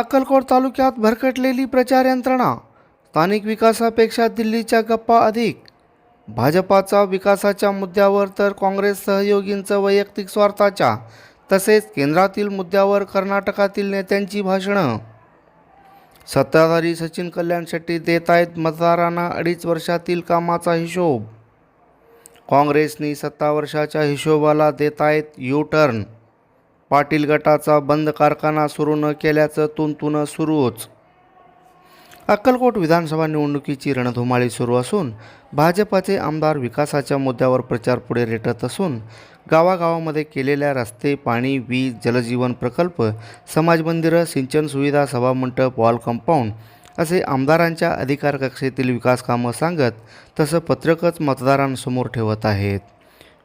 अक्कलकोट तालुक्यात भरकटलेली प्रचार यंत्रणा. स्थानिक विकासापेक्षा दिल्लीच्या गप्पा अधिक. भाजपाचा विकासाच्या मुद्द्यावर तर काँग्रेस सहयोगींचं वैयक्तिक स्वार्थाच्या तसेच केंद्रातील मुद्द्यावर कर्नाटकातील नेत्यांची भाषणं. सत्ताधारी सचिन कल्याण शेट्टी देत आहेत मतदारांना अडीच वर्षातील कामाचा हिशोब. काँग्रेसनी सत्ता वर्षाच्या हिशोबाला देत आहेत यू टर्न पाटील गटाचा बंद कारखाना सुरू न केल्याचं तुंतुनं सुरूच. अक्कलकोट विधानसभा निवडणुकीची रणधुमाळी सुरू असून भाजपाचे आमदार विकासाच्या मुद्द्यावर प्रचार पुढे रेटत असून गावागावामध्ये केलेल्या रस्ते पाणी वीज जलजीवन प्रकल्प समाज मंदिरं सिंचन सुविधा सभामंडप वॉल कंपाऊंड असे आमदारांच्या अधिकार कक्षेतील विकासकामं सांगत तसं पत्रकच मतदारांसमोर ठेवत आहेत.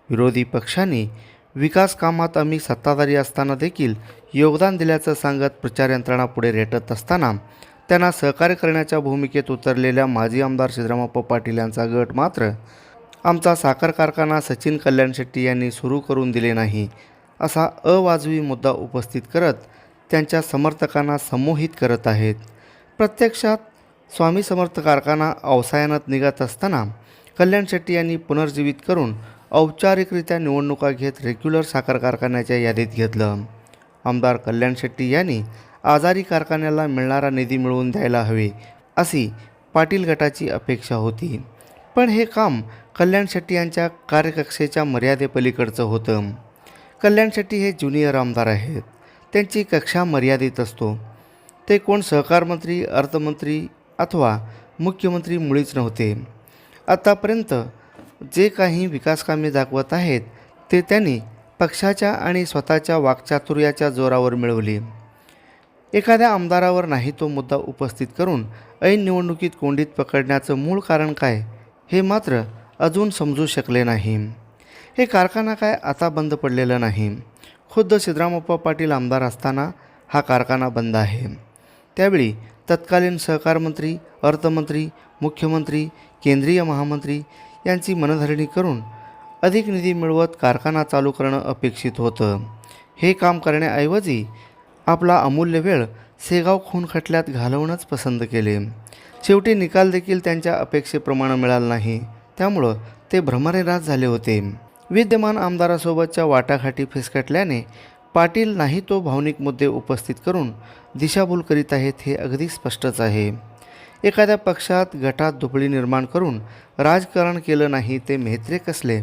विरोधी पक्षांनी विकास कामात आम्ही सत्ताधारी असताना देखील योगदान दिल्याचं सांगत प्रचार यंत्रणा पुढे रेटत असताना त्यांना सहकार्य करण्याच्या भूमिकेत उतरलेल्या माजी आमदार सिद्धरामप्पा पाटील यांचा गट मात्र आमचा साखर कारखाना सचिन कल्याण शेट्टी यांनी सुरू करून दिले नाही असा अवाजवी मुद्दा उपस्थित करत त्यांच्या समर्थकांना संमोहित करत आहेत. प्रत्यक्षात स्वामी समर्थ कारखाना अवसायानात निघत असताना कल्याण शेट्टी यांनी पुनर्जीवित करून औपचारिकरित्या निवडणुका घेत रेग्युलर साखर कारखान्याच्या यादीत घेतलं. आमदार कल्याण शेट्टी यांनी आजारी कारखान्याला मिळणारा निधी मिळवून द्यायला हवे अशी पाटील गटाची अपेक्षा होती. पण हे काम कल्याण शेट्टी यांच्या कार्यकक्षेच्या मर्यादेपलीकडचं होतं. कल्याण शेट्टी हे ज्युनियर आमदार आहेत. त्यांची कक्षा मर्यादित असतो. ते कोण सहकारमंत्री अर्थमंत्री अथवा मुख्यमंत्री मुळीच नव्हते. आतापर्यंत जे काही विकासकामे दाखवत आहेत ते त्यांनी पक्षाच्या आणि स्वतःच्या वाकचातुर्याच्या जोरावर मिळवली. एखाद्या आमदारावर नाही तो मुद्दा उपस्थित करून ऐन निवडणुकीत कोंडीत पकडण्याचं मूळ कारण काय हे मात्र अजून समजू शकले नाही. हे कारखाना काय आता बंद पडलेलं नाही. खुद्द सिद्धरामप्पा पाटील आमदार असताना हा कारखाना बंद आहे. त्यावेळी तत्कालीन सहकार मंत्री अर्थमंत्री मुख्यमंत्री केंद्रीय महामंत्री यांची मनधरणी करून अधिक निधी मिळवत कारखाना चालू करणं अपेक्षित होतं. हे काम करण्याऐवजी आपला अमूल्य वेळ सेगाव खून खटल्यात घालवणंच पसंत केले. शेवटी निकाल देखील त्यांच्या अपेक्षेप्रमाणे मिळाला नाही. त्यामुळं ते भ्रमरेराज झाले होते. विद्यमान आमदारासोबतच्या वाटाघाटी फिसकटल्याने पाटील नाही तो भावनिक मुद्दे उपस्थित करून दिशाभूल करीत आहेत हे अगदी स्पष्टच आहे. एखाद्या पक्षात गटात दुबळी निर्माण करून राजकारण केलं नाही ते मेहत्रे कसले?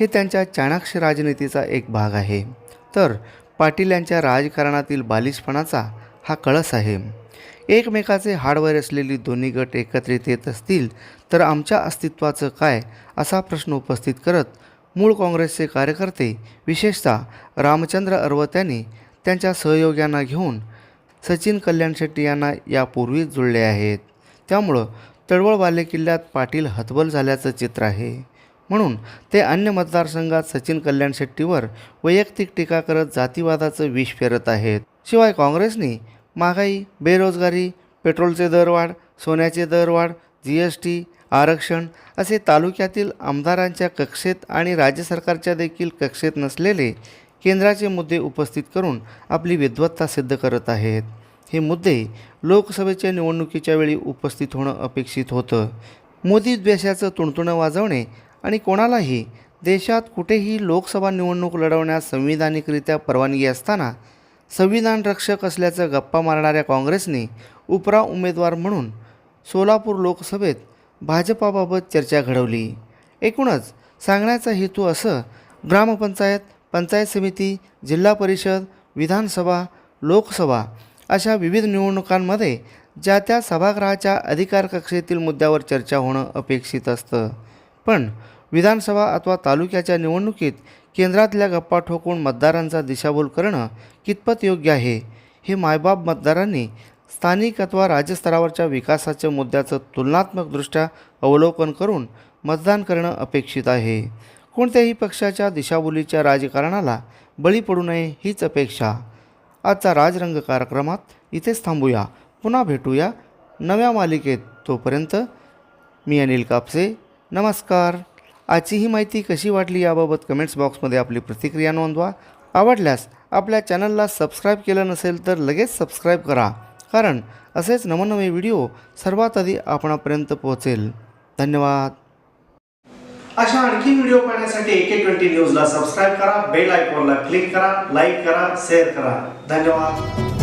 हे त्यांच्या चाणाक्ष राजनीतीचा एक भाग आहे. तर पाटील यांच्या राजकारणातील बालिशपणाचा हा कळस आहे. एकमेकाचे हाडवर असलेली दोन्ही गट एकत्रित येत असतील तर आमच्या अस्तित्वाचं काय असा प्रश्न उपस्थित करत मूळ काँग्रेसचे कार्यकर्ते विशेषतः रामचंद्र अर्वत यांनी त्यांच्या सहयोग्यांना घेऊन सचिन कल्याण शेट्टी यांना यापूर्वीच जुळले आहेत. त्यामुळं तळवळ बालेकिल्ल्यात पाटील हतबल झाल्याचं चित्र आहे. म्हणून ते अन्य मतदारसंघात सचिन कल्याण शेट्टीवर वैयक्तिक टीका करत जातीवादाचं विष फेरत आहेत. शिवाय काँग्रेसने महागाई बेरोजगारी पेट्रोलचे दरवाढ सोन्याचे दरवाढ जी एस टी आरक्षण असे तालुक्यातील आमदारांच्या कक्षेत आणि राज्य सरकारच्या देखील कक्षेत नसलेले केंद्राचे मुद्दे उपस्थित करून आपली विद्वत्ता सिद्ध करत आहेत. हे मुद्दे लोकसभेच्या निवडणुकीच्या वेळी उपस्थित होणं अपेक्षित होतं. मोदी द्वेषाचं तुणतुणं वाजवणे आणि कोणालाही देशात कुठेही लोकसभा निवडणूक लढवण्यास संविधानिकरित्या परवानगी असताना संविधान रक्षक असल्याचं गप्पा मारणाऱ्या काँग्रेसने उपरा उमेदवार म्हणून सोलापूर लोकसभेत भाजपाबाबत चर्चा घडवली. एकूणच सांगण्याचा हेतू असं ग्रामपंचायत पंचायत समिती जिल्हा परिषद विधानसभा लोकसभा अशा विविध निवडणुकांमध्ये ज्या त्या सभागृहाच्या अधिकार कक्षेतील मुद्द्यावर चर्चा होणं अपेक्षित असतं. पण विधानसभा अथवा तालुक्याच्या निवडणुकीत केंद्रातल्या गप्पा ठोकून मतदारांचा दिशाभूल करणं कितपत योग्य आहे? हे मायबाप मतदारांनी स्थानिक अथवा राज्यस्तरावरच्या विकासाच्या मुद्द्याचं तुलनात्मकदृष्ट्या अवलोकन करून मतदान करणं अपेक्षित आहे. कोणत्याही पक्षाच्या दिशाभूलीच्या राजकारणाला बळी पडू नये हीच अपेक्षा. आजचा राजरंग कार्यक्रमात इथेच थांबूया. पुन्हा भेटूया नव्या मालिकेत तोपर्यंत मी अनिल कापसे. नमस्कार. आजची ही माहिती कशी वाटली याबाबत कमेंट्स बॉक्समध्ये आपली प्रतिक्रिया नोंदवा. आवडल्यास आपल्या चॅनलला सबस्क्राईब केलं नसेल तर लगेच सबस्क्राईब करा. कारण असेच नवनवे व्हिडिओ सर्वात आधी आपणापर्यंत पोहोचेल. धन्यवाद. अशा आणखी व्हिडिओ पाहण्यासाठी एके ट्वेंटी न्यूजला सबस्क्राईब करा बेल आयकॉनला क्लिक करा लाईक करा शेअर करा. धन्यवाद.